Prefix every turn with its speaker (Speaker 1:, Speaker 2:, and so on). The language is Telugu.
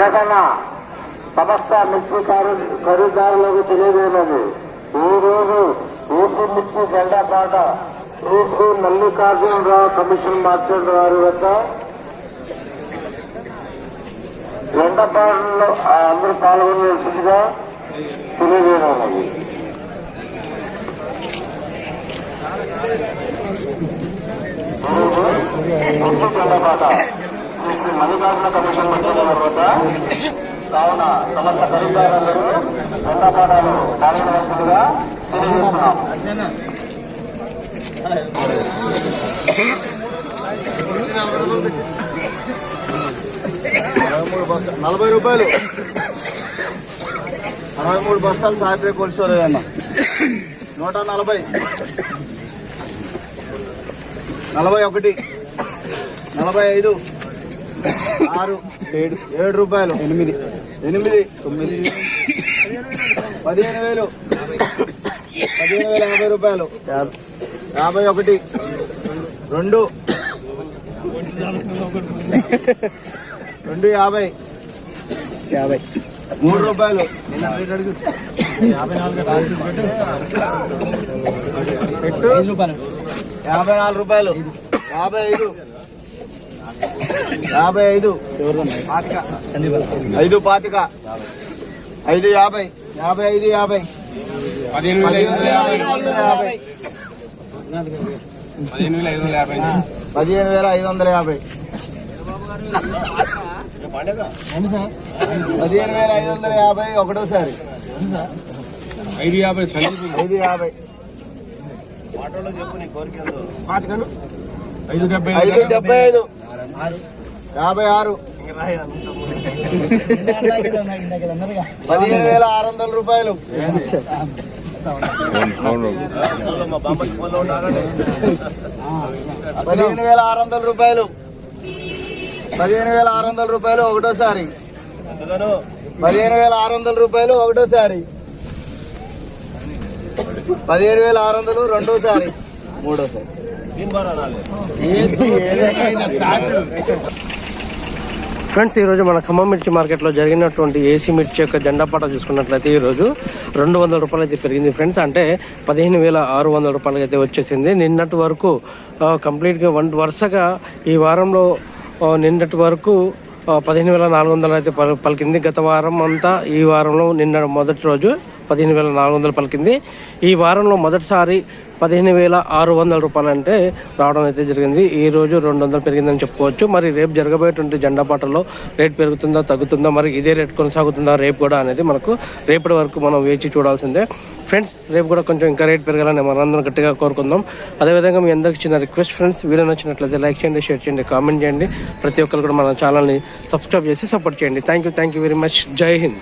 Speaker 1: ప్రకటన సమస్త మిర్చి ఖరీదారులకు తెలియజేయలేదు ఈ రోజు ఏపీ మిర్చి జెండా పాట శ్రీ మల్లికార్జునరావు కమిషన్ మార్చల్ వారి వద్ద. జెండా పాటలో అందరూ పాల్గొనవలసిందిగా తెలియజేయలేదు పాట. శ్రీ మల్లికార్జున కమిషన్ మార్చల్ వారి వద్ద కావున సమస్త ఖరీదారులందరూ జెండా పాఠాలు పాల్గొనవలసిందిగా తెలియజేస్తున్నాం.
Speaker 2: నలభై రూపాయలు. అరవై మూడు బస్తాలు సాయిపే కొలిసోరు అన్న నూట నలభై. నలభై ఒకటి. నలభై ఐదు. ఆరు ఏడు ఏడు రూపాయలు. ఎనిమిది. ఎనిమిది తొమ్మిది. పదిహేను వేలు. పదిహేను వేల యాభై రూపాయలు. యాభై. ఒకటి. రెండు. రెండు యాభై. యాభై. మూడు రూపాయలు. యాభై నాలుగు రూపాయలు. యాభై ఐదు. యాభై ఐదు. ఐదు పాతిక. ఐదు యాభై. యాభై ఐదు యాభై.
Speaker 3: పదిహేను వేల ఐదు వందల యాభై. పదిహేను వేల ఐదు వందల యాభై.
Speaker 2: పదిహేను వేల ఐదు వందల యాభై. పదిహేను వేల ఐదు వందల యాభై ఒకటోసారి.
Speaker 3: ఐదు యాభై
Speaker 2: ఐదు యాభై.
Speaker 3: ఐదు డెబ్బై
Speaker 2: ఐదు డెబ్బై ఐదు. యాభై ఆరు. పదిహేను వేల ఆరు వందల రూపాయలు. పదిహేను వేల ఆరు వందల రూపాయలు. పదిహేను వేల ఆరు వందల రూపాయలు ఒకటోసారి. పదిహేను వేల ఆరు వందల రూపాయలు ఒకటోసారి. పదిహేను వేల ఆరు వందలు రెండోసారి. మూడోసారి
Speaker 4: ఫ్రెండ్స్ ఈరోజు మన ఖమ్మం మిర్చి మార్కెట్లో జరిగినటువంటి ఏసీ మిర్చి యొక్క జెండా పాట చూసుకున్నట్లయితే ఈరోజు రెండు వందల రూపాయలు అయితే పెరిగింది ఫ్రెండ్స్. అంటే పదిహేను వేల ఆరు వందల రూపాయలకి అయితే వచ్చేసింది. నిన్నటి వరకు కంప్లీట్గా వన్ వరుసగా ఈ వారంలో నిన్నటి వరకు పదిహేను వేల నాలుగు వందలు అయితే పలికింది. గత వారం అంతా ఈ వారంలో నిన్న మొదటి రోజు పదిహేను వేల నాలుగు వందలు పలికింది. ఈ వారంలో మొదటిసారి పదిహేను వేల ఆరు వందల రూపాయలు అంటే రావడం అయితే జరిగింది. ఈ రోజు రెండు వందలు పెరిగిందని చెప్పుకోవచ్చు. మరి రేపు జరగబోయేటువంటి జెండా పాటలో రేట్ పెరుగుతుందా తగ్గుతుందా మరి ఇదే రేట్ కొనసాగుతుందా రేపు కూడా అనేది మనకు రేపటి వరకు మనం వేచి చూడాల్సిందే. ఫ్రెండ్స్ రేపు కూడా కొంచెం ఇంకా రేట్ పెరగాలని మనందరం గట్టిగా కోరుకుందాం. అదేవిధంగా మీ అందరికి చిన్న రిక్వెస్ట్ ఫ్రెండ్స్ వీడియో నచ్చినట్లయితే లైక్ చేయండి షేర్ చేయండి కామెంట్ చేయండి. ప్రతి ఒక్కరు కూడా మన ఛానల్ని సబ్స్క్రైబ్ చేసి సపోర్ట్ చేయండి. Thank you thank you very much. జై హింద్.